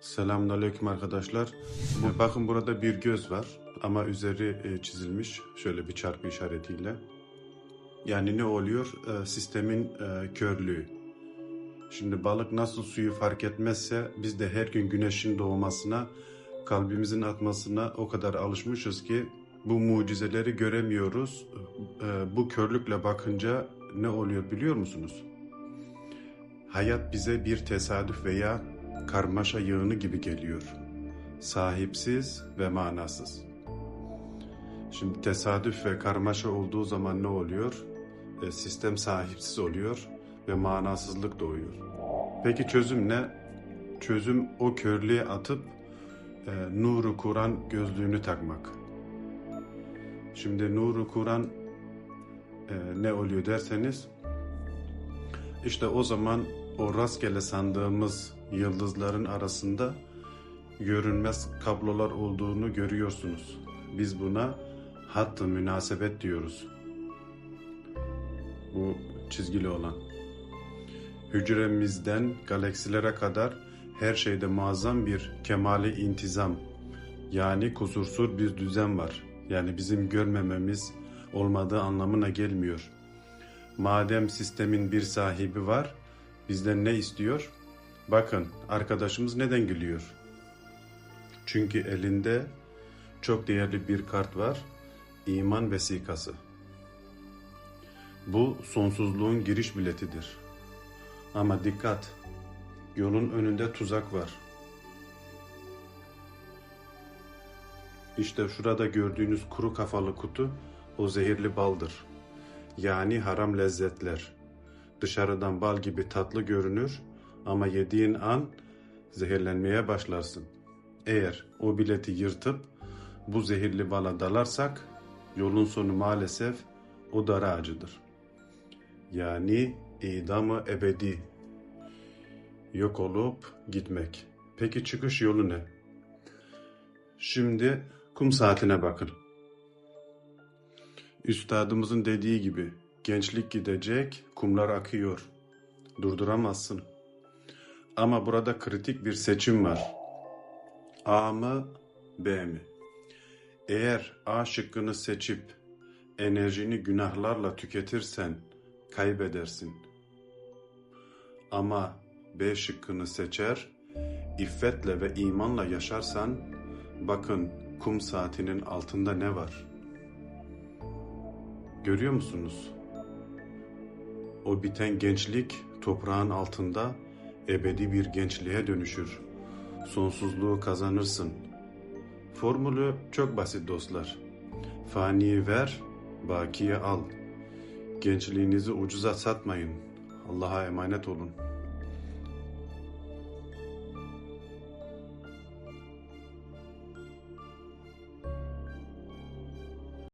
Selamünaleyküm arkadaşlar. Bakın burada bir göz var ama üzeri e, çizilmiş şöyle bir çarpı işaretiyle. Yani ne oluyor? E, Sistemin e, körlüğü. Şimdi balık nasıl suyu fark etmezse biz de her gün güneşin doğmasına, kalbimizin atmasına o kadar alışmışız ki bu mucizeleri göremiyoruz. Bu körlükle bakınca ne oluyor biliyor musunuz? Hayat bize bir tesadüf veya karmaşa yığını gibi geliyor. Sahipsiz ve manasız. Şimdi tesadüf ve karmaşa olduğu zaman ne oluyor? E, sistem sahipsiz oluyor ve manasızlık doğuyor. Peki çözüm ne? Çözüm o körlüğe atıp e, nuru Kur'an gözlüğünü takmak. Şimdi nuru Kur'an e, ne oluyor derseniz işte o zaman o rastgele sandığımız yıldızların arasında görünmez kablolar olduğunu görüyorsunuz. Biz buna hattı münasebet diyoruz. Bu çizgili olan. Hücremizden galaksilere kadar her şeyde muazzam bir kemali intizam yani kusursuz bir düzen var. Yani bizim görmememiz olmadığı anlamına gelmiyor. Madem sistemin bir sahibi var, bizden ne istiyor? Bakın arkadaşımız neden gülüyor? Çünkü elinde çok değerli bir kart var. İman vesikası. Bu sonsuzluğun giriş biletidir. Ama dikkat, yolun önünde tuzak var. İşte şurada gördüğünüz kuru kafalı kutu o zehirli baldır. Yani haram lezzetler. Dışarıdan bal gibi tatlı görünür ama yediğin an zehirlenmeye başlarsın. Eğer o bileti yırtıp bu zehirli bala dalarsak yolun sonu maalesef o dar ağacıdır. Yani idamı ebedi. Yok olup gitmek. Peki çıkış yolu ne? Şimdi kum saatine bakın. Üstadımızın dediği gibi gençlik gidecek, kumlar akıyor. Durduramazsın. Ama burada kritik bir seçim var. A mı, B mi? Eğer A şıkkını seçip enerjini günahlarla tüketirsen kaybedersin. Ama B şıkkını seçer, iffetle ve imanla yaşarsan bakın kum saatinin altında ne var? Görüyor musunuz? O biten gençlik toprağın altında ebedi bir gençliğe dönüşür. Sonsuzluğu kazanırsın. Formülü çok basit dostlar. Faniyi ver, bakiye al. Gençliğinizi ucuza satmayın. Allah'a emanet olun.